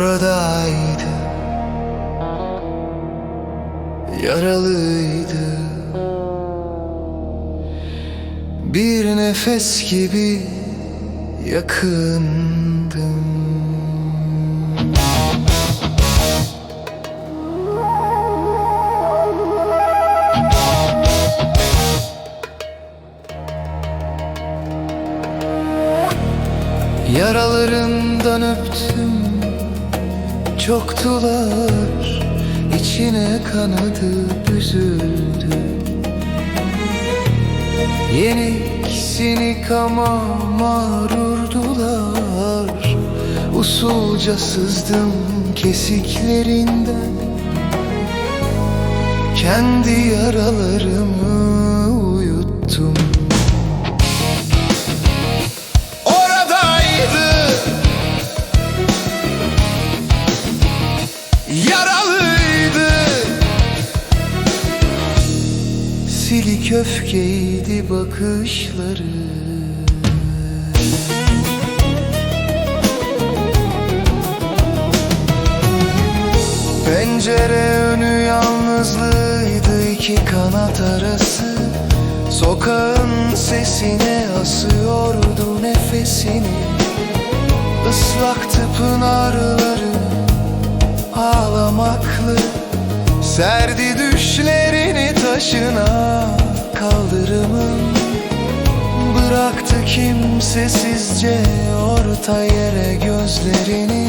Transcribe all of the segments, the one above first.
oradaydı. Yaralıydı. Bir nefes gibi yakındım. Yaralarından öptüm Çoktular içine kanadı büzüldü. Yenik sinik ama mağrurdular Usulca sızdım kesiklerinden. Kendi yaralarımı Silik öfkeydi bakışları? Pencere önü yalnızlığıydı iki kanat arası. Sokağın sesine asıyordu nefesini. Islaktı pınarları ağlamaklı Serdi düşlerini taşına kaldırımın Bıraktı kimsesizce orta yere gözlerini.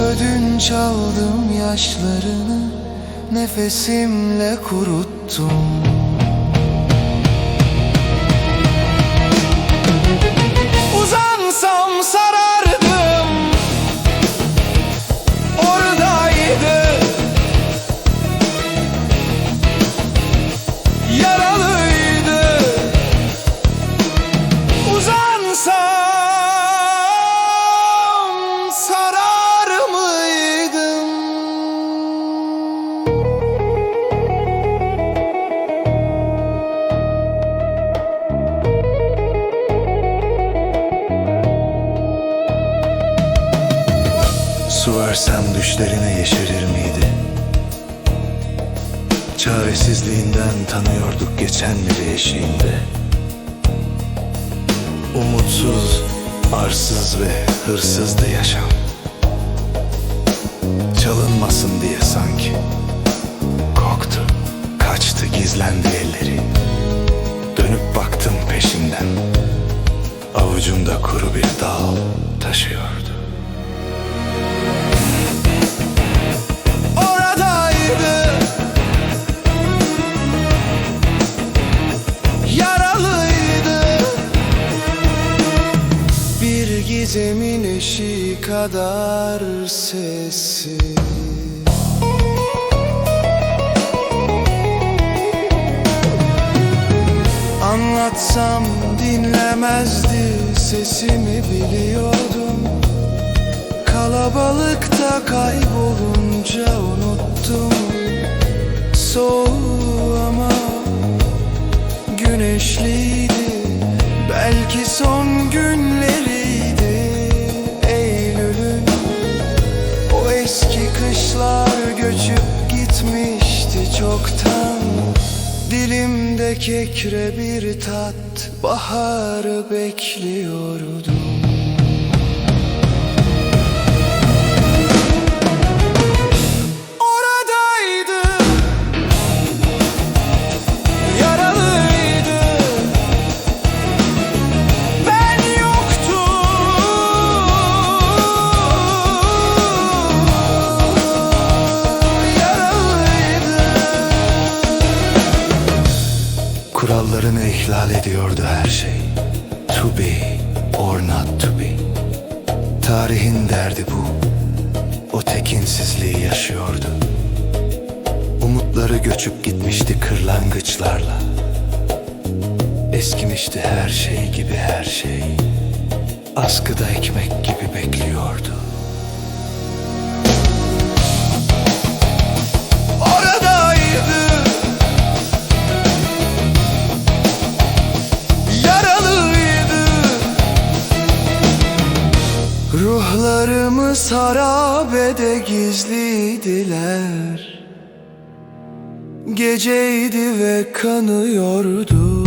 Ödünç aldım yaşlarını Nefesimle kuruttum. Uzansam sarardım Su versem düşlerine yeşerir miydi? Çaresizliğinden tanıyorduk geçenleri eşiğinde. Umutsuz, arsız ve hırsızdı yaşam. Çalınmasın diye sanki. Korktu, kaçtı gizlendi elleri. Dönüp baktım peşinden. Avucumda kuru bir dal taşıyordu Gizemin eşiği kadar sessiz. Anlatsam dinlemezdi sesimi biliyordum. Kalabalıkta kaybolunca unuttum. Soğuğu ama güneşliydi. Belki son günleriydi Dilimde kekre bir tat Baharı bekliyordum ediyordu her şey. To be or not to be. Tarihin derdi bu. O tekinsizliği yaşıyordu. Umutları göçüp gitmişti kırlangıçlarla. Eskimişti her şey gibi her şey. Askıda ekmek gibi bekliyordu Ruhlarımız harabede gizliydiler. Geceydi ve kanıyordu